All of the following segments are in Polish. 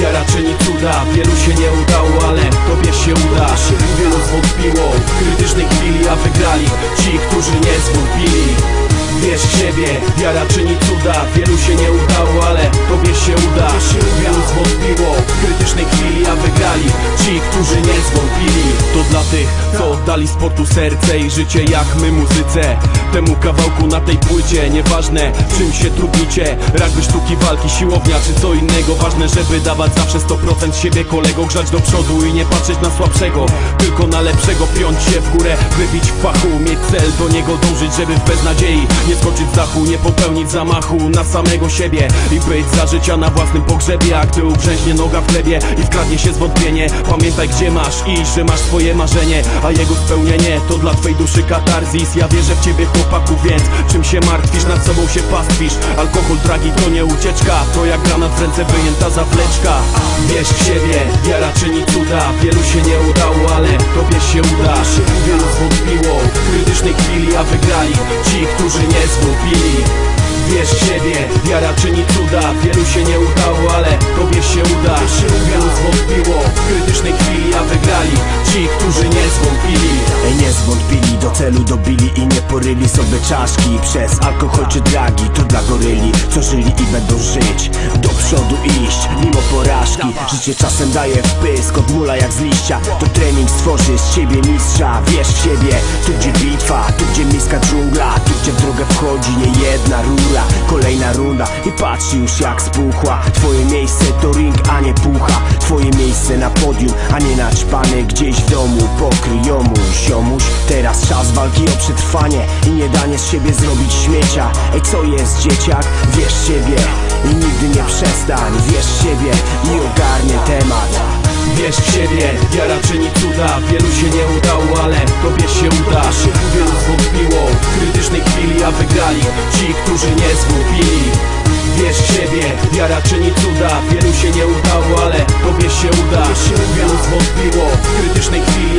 wiara czyni cuda Wielu się nie udało, ale tobie się uda. Wielu zwątpiło w krytycznej chwili, a wygrali Ci, którzy nie zwątpili. Wierz w siebie, wiara czyni cuda Wielu się nie udało, ale tobie się uda. Wielu zwątpiło w krytycznej chwili, a wygrali Ci, którzy nie zwątpili. To dla tych, co oddali sportu serce i życie jak my muzyce. Temu kawałku na tej płycie Nieważne czym się trudnicie Rugby, sztuki, walki, siłownia czy co innego. Ważne, żeby dawać zawsze 100% siebie kolego. Grzać do przodu i nie patrzeć na słabszego. Tylko na lepszego, piąć się w górę Wybić w fachu, mieć cel, do niego dążyć Żeby w beznadziei nie skoczyć z dachu Nie popełnić zamachu na samego siebie I być za życia na własnym pogrzebie. A gdy ugrzęźnie noga w chlebie i wkradnie się zwątpienie Pamiętaj gdzie masz iść, że masz swoje marzenie A jego spełnienie to dla twej duszy katarzis. Ja wierzę w ciebie chłopaku, więc czym się martwisz, nad sobą się pastwisz. Alkohol, dragi to nie ucieczka. To jak granat w ręce wyjęta zawleczka Wierz w siebie, wiara czyni cuda. Wielu się nie udało, ale tobie się uda. Wielu zwątpiło w krytycznej chwili, a wygrali Ci, którzy nie zwątpili. Wierz w siebie, wiara czyni cuda. Wielu się nie udało, ale tobie się uda. Wielu zwątpiło w krytycznej zwątpili, do celu dobili i nie poryli sobie czaszki. Przez alkohol czy dragi, to dla goryli, co żyli i będą żyć. Do przodu iść, mimo porażki. Życie czasem daje wpysk, odmula jak z liścia. To trening stworzy z ciebie mistrza Wierz w siebie, tu gdzie bitwa, tu gdzie miska dżungla. Tu gdzie w drogę wchodzi nie jedna rura. Kolejna runda i patrz już jak spuchła. Twoje miejsce to ring, a nie pucha. Twoje miejsce na podium, a nie naćpany gdzieś w domu Pokryjomu, siomuś Teraz czas walki o przetrwanie I nie danie z siebie zrobić śmiecia. Ej co jest dzieciak? Wierz siebie. I nigdy nie przestań. Wierz siebie i ogarnie temat. Wierz w siebie, wiara czyni cuda. Wielu się nie udało, ale tobie się uda. Wielu zwątpiło. W krytycznej chwili, a wygrali Ci, którzy nie zwątpili. Wierz w siebie, wiara czyni cuda. Wielu się nie udało, ale tobie się uda. Wielu zwątpiło. W krytycznej chwili,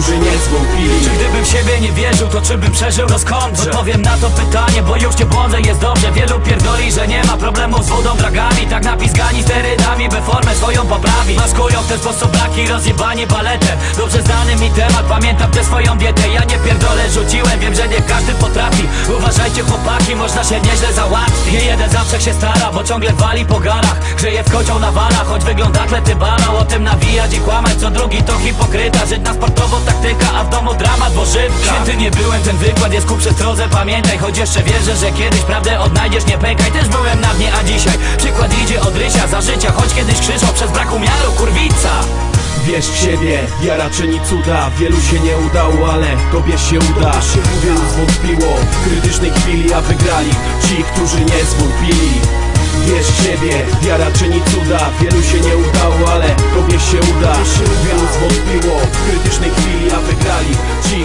którzy nie zwątpili Czy gdybym w siebie nie wierzył, to czy bym przeżył? No skąd? Odpowiem na to pytanie, bo już cię błądzę, jest dobrze. Wielu pierdoli, że nie ma problemu z wodą, dragami. Tak napizgani sterydami, by formę swoją poprawić. Maskują w ten sposób braki, rozjebani baletem. Dobrze znany mi temat, pamiętam tę swoją dietę. Ja nie pierdolę, rzuciłem, wiem, że nie każdy potrafi. Uważajcie chłopaki, można się nieźle załatwić. Nie jeden zawsze się stara, bo ciągle wali po garach. Grzeje w kocioł na walach, choć wygląda klety banał O tym nawijać i kłamać, co drugi to hipokryta. Żyć na sportowo taktyka, a w domu dramat, bo szybka. Święty nie byłem, ten wykład jest ku przestrodze. Pamiętaj, choć jeszcze wierzę, że kiedyś prawdę odnajdziesz. Nie pękaj, też byłem na dnie, a dzisiaj. Przykład idzie od rysia za życia Choć kiedyś krzyczał przez brak umiaru, kurwica Wierz w siebie, wiara czyni cuda Wielu się nie udało, ale tobie się uda. Wielu zwątpiło w krytycznej chwili, a wygrali Ci, którzy nie zwątpili. Wierz w siebie, wiara czyni cuda Wielu się nie udało, ale tobie się uda. Wielu zwątpiło w krytycznej chwili, a wygrali Ci,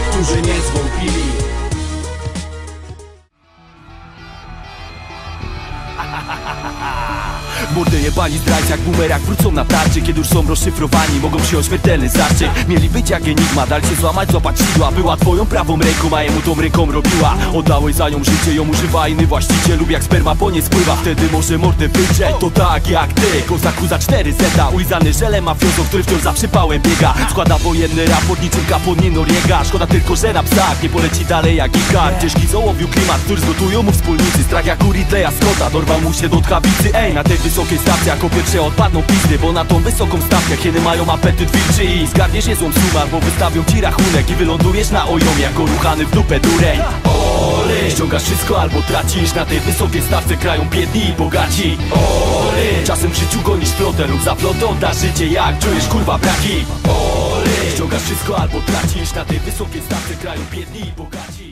Jebani zdrajcy jak bumerang wrócą na tarczy Kiedy już są rozszyfrowani, mogą się o śmiertelny zaczek Mieli być jak enigma, dali się złamać, złapać sidła. Była twoją prawą ręką, a jemu tą ręką robiła. Oddałeś za nią życie, ją używa inny właściciel Lub jak sperma po nie spływa, wtedy może mordę wydrzeć To tak jak ty, kozaku za cztery zeta. Ulizany żele mafiozo, który wciąż za przypałem biega. Składa wojenny raport niczym kapon Noriega. Szkoda tylko, że na psach nie poleci dalej jak Ikar Ciężki zołowił klimat, który zgotują mu wspólnicy. Strach jak u Ridleya Scotta, dorwał mu się do tchawicy Ej, na tej wysokiej stawce jako pierwsze odpadną pizdy Bo na tą wysoką stawkę kiedy mają apetyt wilczy I zgarniesz niezłą sumę, bo wystawią ci rachunek I wylądujesz na ojom jako ruchany w dupę dureń. Ole, ściągasz wszystko albo tracisz Na tej wysokiej stawce krają biedni i bogaci. Ole, czasem w życiu gonisz flotę lub za flotę oddasz życie jak czujesz kurwa braki. Ole, ściągasz wszystko albo tracisz Na tej wysokiej stawce krają biedni i bogaci